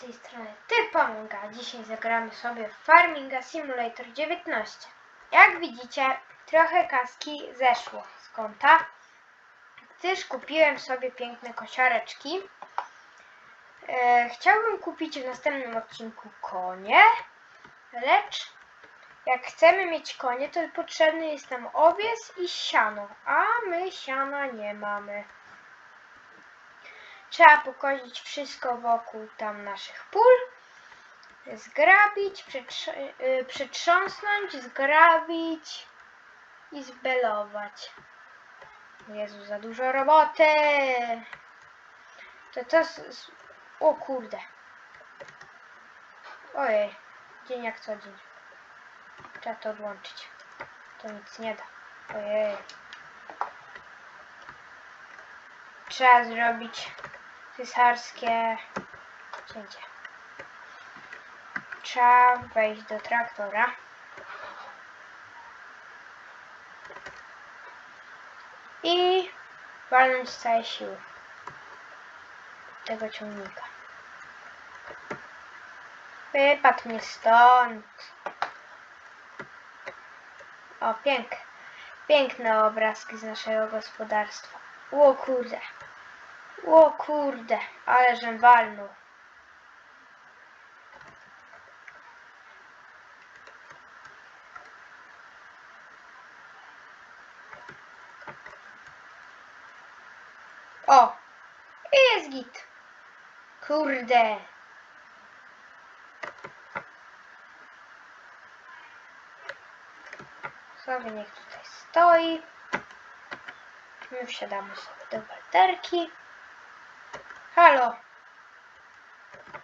tej strony Typonga. Dzisiaj zagramy sobie w Farminga Simulator 19. Jak widzicie, trochę kaski zeszło z konta, gdyż kupiłem sobie piękne kosiareczki. E, chciałbym kupić w następnym odcinku konie, lecz jak chcemy mieć konie, to potrzebny jest nam owiec i siano, a my siana nie mamy. Trzeba pokozić wszystko wokół tam naszych pól, zgrabić, przetrz- y, przetrząsnąć, zgrabić i zbelować. Jezu, za dużo roboty! To to... O kurde. Ojej, dzień jak co dzień. Trzeba to odłączyć. To nic nie da. Ojej. Trzeba zrobić cesarskie cięcie. Trzeba wejść do traktora. I walnąć z całej siły tego ciągnika. Wypadł stąd. O, piękne. Piękne obrazki z naszego gospodarstwa. O kurde. O kurde, ale żem walnął. O! I jest git. Kurde. Sobie niech tutaj stoi. My wsiadamy sobie do walterki. Halo.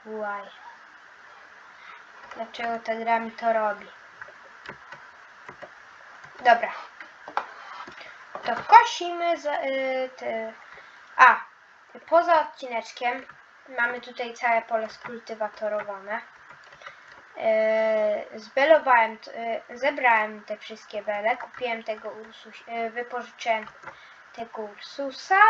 Łaj. Dlaczego ta gra mi to robi? Dobra. To kosimy za, y, te... A, poza odcineczkiem mamy tutaj całe pole skultywatorowane. Yy, zbelowałem, yy, zebrałem te wszystkie bele, kupiłem tego Ursus, yy, wypożyczyłem tego Ursusa.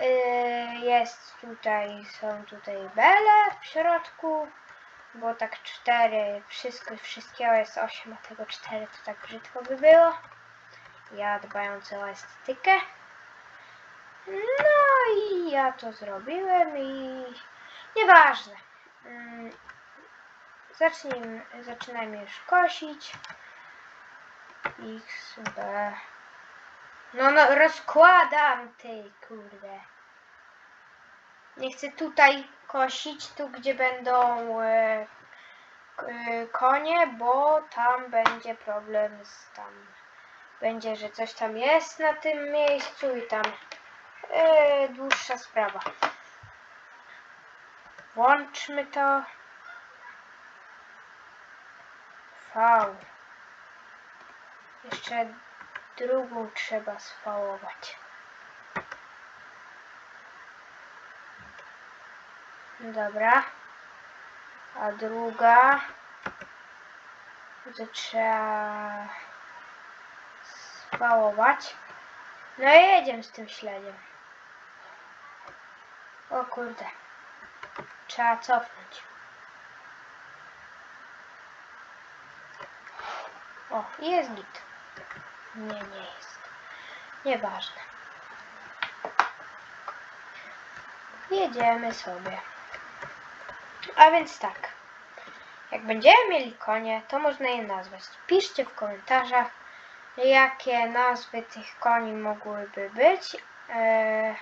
Yy, jest tutaj, są tutaj bele w środku, bo tak cztery, wszystko, wszystkiego jest osiem, a tego cztery to tak brzydko by było. Ja dbający o estetykę. No i ja to zrobiłem i nieważne. Mm, Zacznijmy, zaczynajmy już kosić. X, B. No, no, rozkładam ty, kurde. Nie chcę tutaj kosić, tu gdzie będą e, e, konie, bo tam będzie problem z tam. Będzie, że coś tam jest na tym miejscu i tam e, dłuższa sprawa. Włączmy to. V. Jeszcze drugą trzeba sfałować. Dobra. A druga to trzeba spałować. No i jedziemy z tym śledziem. O kurde. Trzeba cofnąć. O, jest git. Nie, nie jest. Nieważne. Jedziemy sobie. A więc tak. Jak będziemy mieli konie, to można je nazwać. Piszcie w komentarzach, jakie nazwy tych koni mogłyby być. Eee,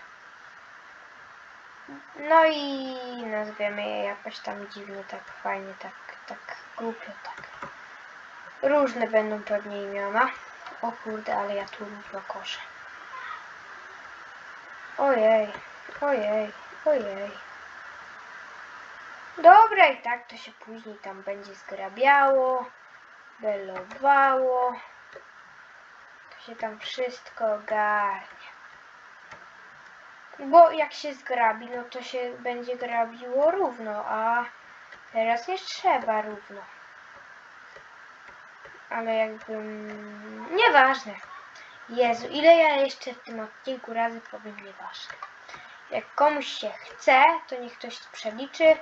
No i nazwiemy je jakoś tam dziwnie, tak fajnie, tak, tak głupio, tak. Różne będą pewnie imiona. O kurde, ale ja tu równo koszę. Ojej, ojej, ojej. Dobra, i tak to się później tam będzie zgrabiało, belowało. To się tam wszystko ogarnie. Bo jak się zgrabi, no to się będzie grabiło równo, a teraz nie trzeba równo ale jakby nieważne. Jezu, ile ja jeszcze w tym odcinku razy powiem nieważne. Jak komuś się chce, to niech ktoś przeliczy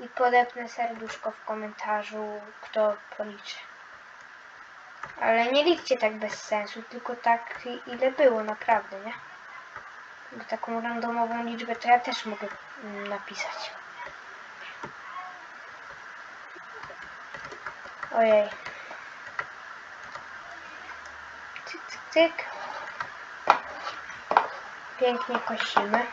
i podepnę serduszko w komentarzu, kto policzy. Ale nie liczcie tak bez sensu, tylko tak ile było naprawdę, nie? Bo taką randomową liczbę to ja też mogę napisać. Ojej. Cyk. Pięknie kosimy.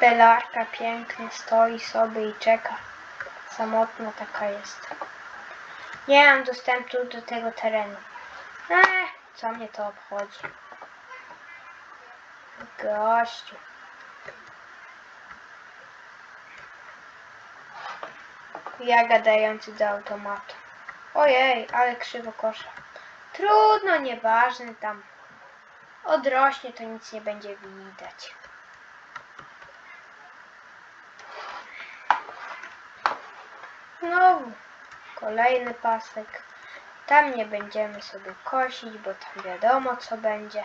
Belarka pięknie stoi sobie i czeka. Samotna taka jest. Nie mam dostępu do tego terenu. Eee, co mnie to obchodzi? Gościu. Ja gadający do automatu. Ojej, ale krzywo kosza. Trudno, nieważne tam. Odrośnie, to nic nie będzie widać. Znowu kolejny pasek. Tam nie będziemy sobie kosić, bo tam wiadomo co będzie.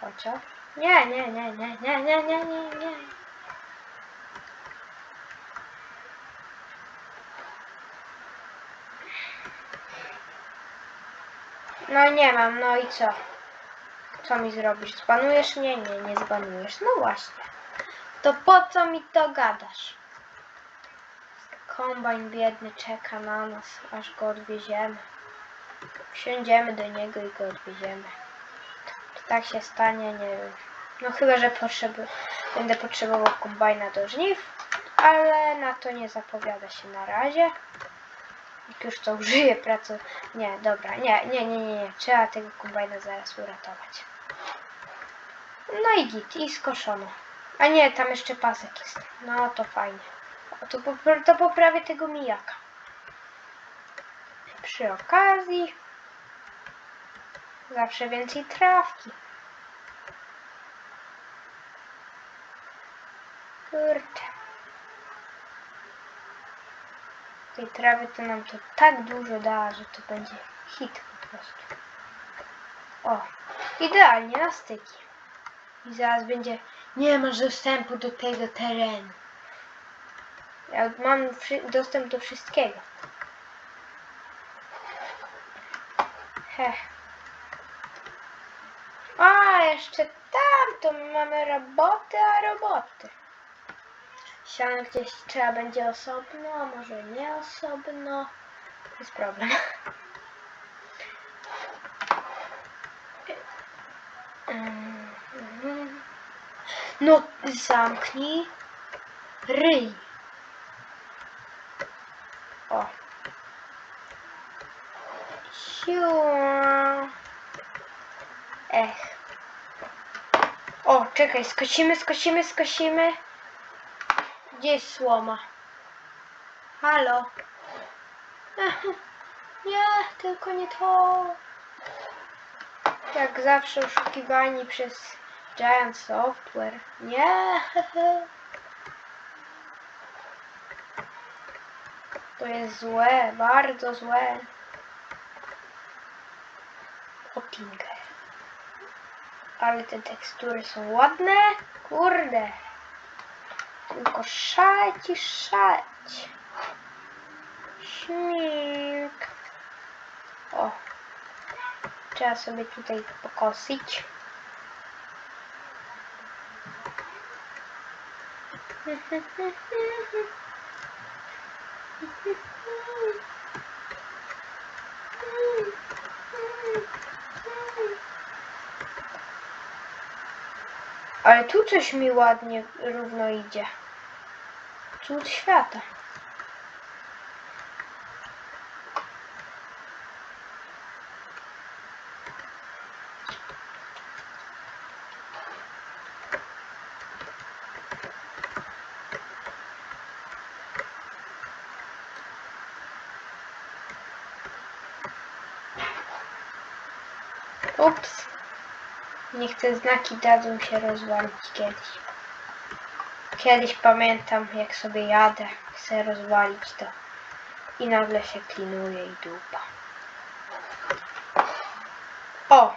Chociaż. Nie, nie, nie, nie, nie, nie, nie, nie, nie. No nie mam, no i co? Co mi zrobisz? Zbanujesz mnie? Nie, nie zbanujesz. No właśnie. To po co mi to gadasz? Kombajn biedny czeka na nas, aż go odwieziemy. Wsiądziemy do niego i go odwieziemy. Czy tak się stanie? Nie wiem. No chyba, że potrzeby, będę potrzebował kombajna do żniw, ale na to nie zapowiada się na razie. Jak już to użyję pracy. Nie, dobra, nie, nie, nie, nie, nie. Trzeba tego kombajna zaraz uratować. No i git, i skoszono. A nie, tam jeszcze pasek jest. No to fajnie. O, to, popra- to poprawię tego mijaka. Przy okazji zawsze więcej trawki. Kurczę. Tej trawy to nam to tak dużo da, że to będzie hit po prostu. O, idealnie na styki. I zaraz będzie, nie masz dostępu do tego terenu. Ja mam dostęp do wszystkiego. Heh. A, jeszcze tam to my mamy roboty, a roboty. Siano gdzieś trzeba będzie osobno, a może nie osobno. To jest problem. No, zamknij ryj. O. Siu. Ech. O, czekaj, skosimy, skosimy, skosimy. Gdzie jest słoma? Halo? Nie, tylko nie to. Jak zawsze oszukiwani przez Giant Software. Nie. To jest złe, bardzo złe. Optinger. Ale te tekstury są ładne. Kurde. Tylko szaleć i szaleć. Śmig. O. Trzeba sobie tutaj pokosić. Ale tu coś mi ładnie równo idzie. Cud świata. Ups. Niech te znaki dadzą się rozwalić kiedyś. Kiedyś pamiętam, jak sobie jadę, chcę rozwalić to. I nagle się klinuje i dupa. O!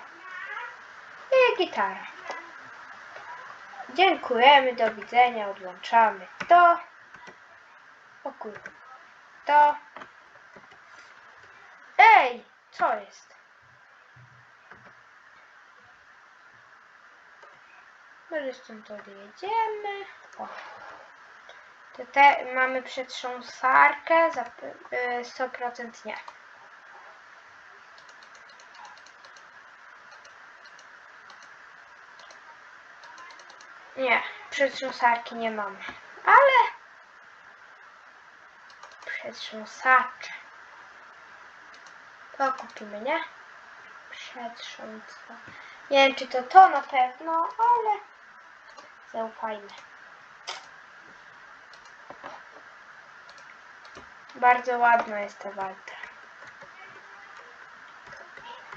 gitara. Dziękujemy, do widzenia, odłączamy to. O kurde. To. Ej, co jest? Może stąd odjedziemy. O. To te mamy przetrząsarkę, za y, 100% nie. Nie, przetrząsarki nie mamy. Ale przetrząsacze. To kupimy, nie? Przetrząsa. Nie wiem, czy to to na pewno, ale zaufajmy. Bardzo ładna jest ta walka.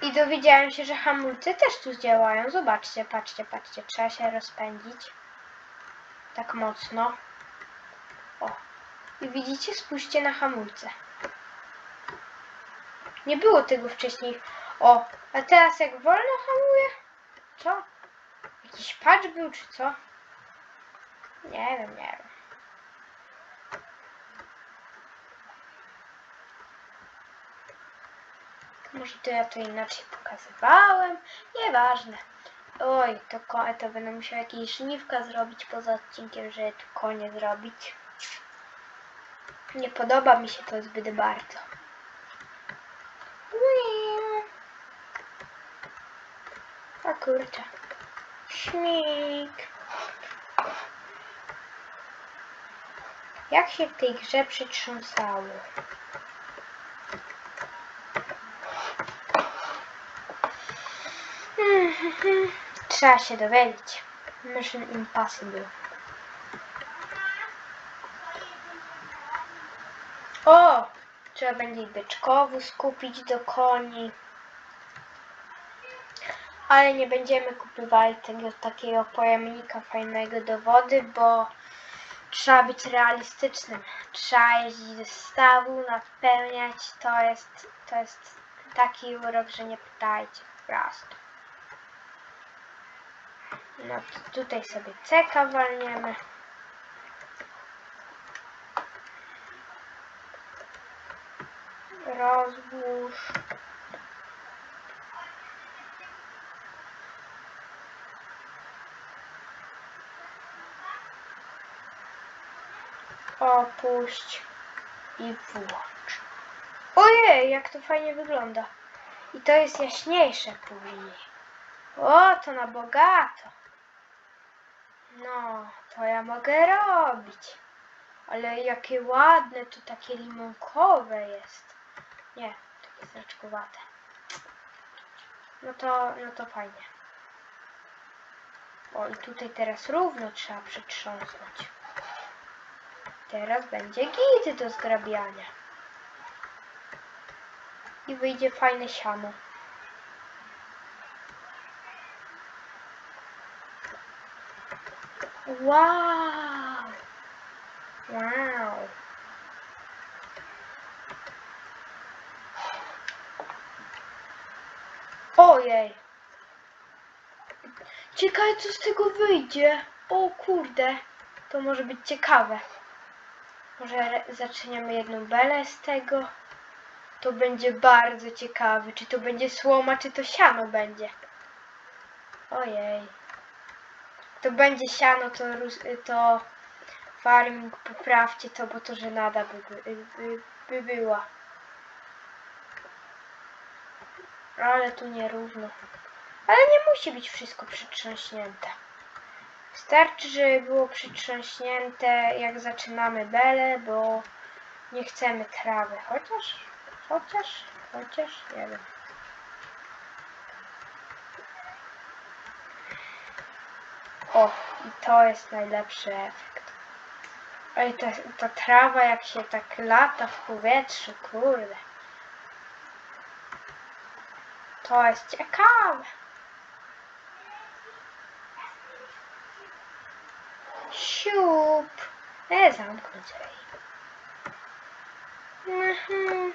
I dowiedziałem się, że hamulce też tu działają. Zobaczcie, patrzcie, patrzcie. Trzeba się rozpędzić. Tak mocno. O. I widzicie, spójrzcie na hamulce. Nie było tego wcześniej. O, a teraz jak wolno hamuje? Co? Jakiś patch był, czy co? Nie wiem, nie wiem. Może to ja to inaczej pokazywałem. Nieważne. Oj, to, to będę musiał jakieś żniwka zrobić poza odcinkiem, żeby tu konie zrobić. Nie podoba mi się to zbyt bardzo. A kurczę. Śmig. Jak się w tej grze przytrząsało? Trzeba się dowiedzieć. Mission Impossible. O! Trzeba będzie byczkowu skupić do koni. Ale nie będziemy kupywali tego takiego pojemnika fajnego do wody, bo trzeba być realistycznym. Trzeba jeździć do stawu, napełniać. To jest, to jest taki urok, że nie pytajcie po prostu. No tutaj sobie ceka walniemy. Rozłóż. Opuść i włącz. Ojej, jak to fajnie wygląda. I to jest jaśniejsze później. O, to na bogato. No, to ja mogę robić. Ale jakie ładne, to takie limonkowe jest. Nie, takie znaczkowate. No to, no to fajnie. O, i tutaj teraz równo trzeba przetrząsnąć. Teraz będzie git do zgrabiania. I wyjdzie fajne siano. Wow! Wow! Ojej! Ciekawe co z tego wyjdzie. O kurde, to może być ciekawe. Może zaczniemy jedną belę z tego. To będzie bardzo ciekawe. Czy to będzie słoma, czy to siano będzie. Ojej. To będzie siano, to, to farming, poprawcie to, bo to żenada by, by, by, by była. Ale tu nierówno. Ale nie musi być wszystko przytrząśnięte. Wystarczy, żeby było przytrząśnięte jak zaczynamy belę, bo nie chcemy trawy. Chociaż, chociaż, chociaż, nie wiem. O, i to jest najlepszy efekt. Oj, ta, ta trawa jak się tak lata w powietrzu, kurde. To jest ciekawe. siup. E, zamknąć jej. Mhm.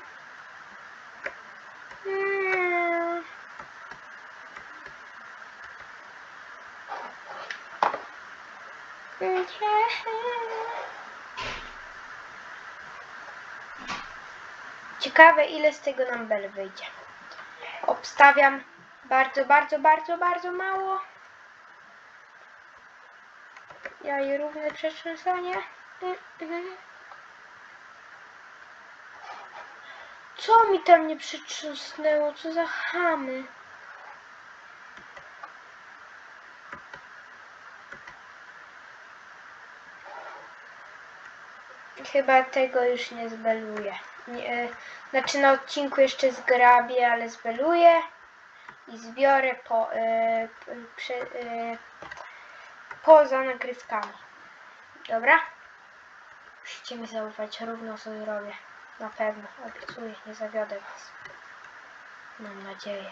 Mm. Ciekawe ile z tego nam bel wyjdzie. Obstawiam bardzo, bardzo, bardzo, bardzo mało. Ja i równe przetrzęsanie. Co mi tam nie przytrząsnęło? Co za chamy? Chyba tego już nie zbeluję. Nie, e, znaczy na odcinku jeszcze zgrabię, ale zbeluję i zbiorę po, e, e, poza nagrywkami. Dobra? Musicie mi zaufać, równo co zrobię. Na pewno, obiecuję, nie zawiodę was. Mam nadzieję,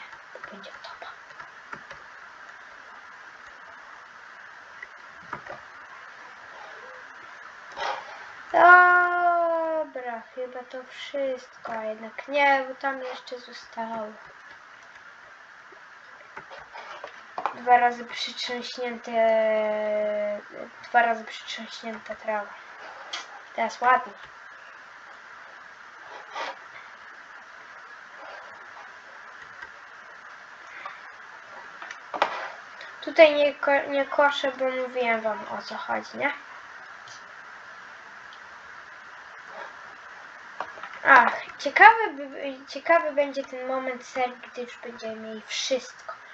będzie topa. Dobra, chyba to wszystko, a jednak nie, bo tam jeszcze zostało. Dwa razy przytrzęśnięte, dwa razy przytrzęśnięta trawa. Teraz ładnie. Tutaj nie, ko nie koszę, bo mówiłem wam o co chodzi, nie? Ach, ciekawy, ciekawy będzie ten moment serii, gdy już będziemy mieli wszystko.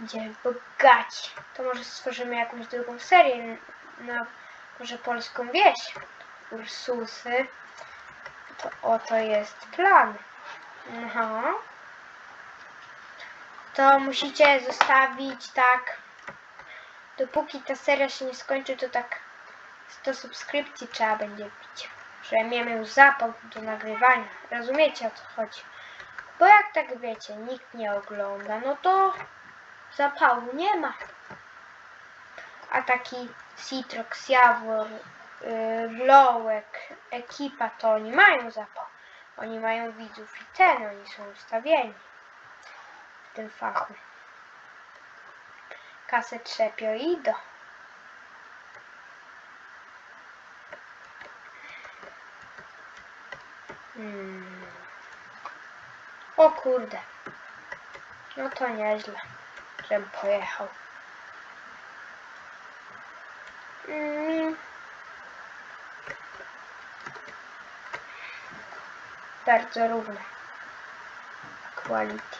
Będziemy bogaci. To może stworzymy jakąś drugą serię, na może polską wieś. Ursusy. To oto jest plan. Aha. To musicie zostawić tak. Dopóki ta seria się nie skończy, to tak 100 subskrypcji trzeba będzie bić. Żebym ja miał zapał do nagrywania. Rozumiecie o co chodzi? Bo jak tak wiecie, nikt nie ogląda, no to zapału nie ma. A taki Citrox, Jawor, yy, ekipa, to oni mają zapał. Oni mają widzów i ten, oni są ustawieni w tym fachu. Kasę trzepio i idą. Hmm. O kurde. No to nieźle, żebym pojechał. Mm. Bardzo równe. Quality.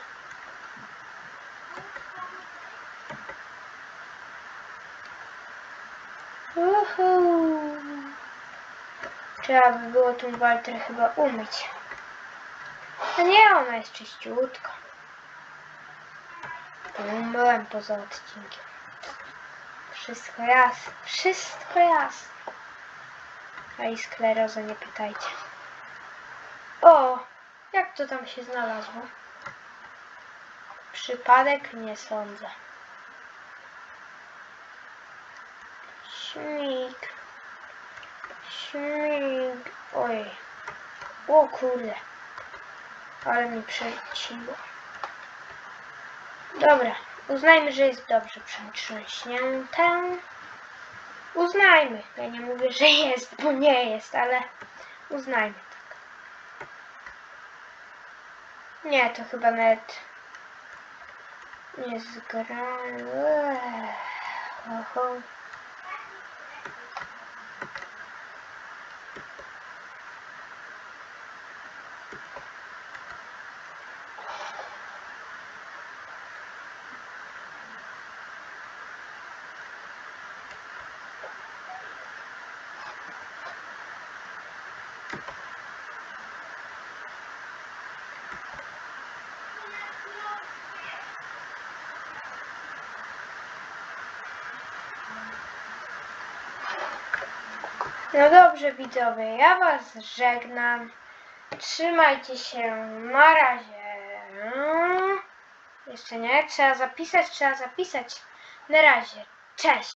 Trzeba by było tą waltrę chyba umyć. No nie, ona jest czyściutka. Umyłem poza odcinkiem. Wszystko jasne. Wszystko jasne. A i skleroza nie pytajcie. O! Jak to tam się znalazło? Przypadek? Nie sądzę. Śmig. Śmig. Oj. O kurde. Ale mi przeciło. Dobra. Uznajmy, że jest dobrze przytrząśnięte. Uznajmy. Ja nie mówię, że jest, bo nie jest, ale uznajmy tak. Nie, to chyba nawet nie zgrane. No dobrze widzowie, ja was żegnam. Trzymajcie się. Na razie. Jeszcze nie, trzeba zapisać, trzeba zapisać. Na razie. Cześć.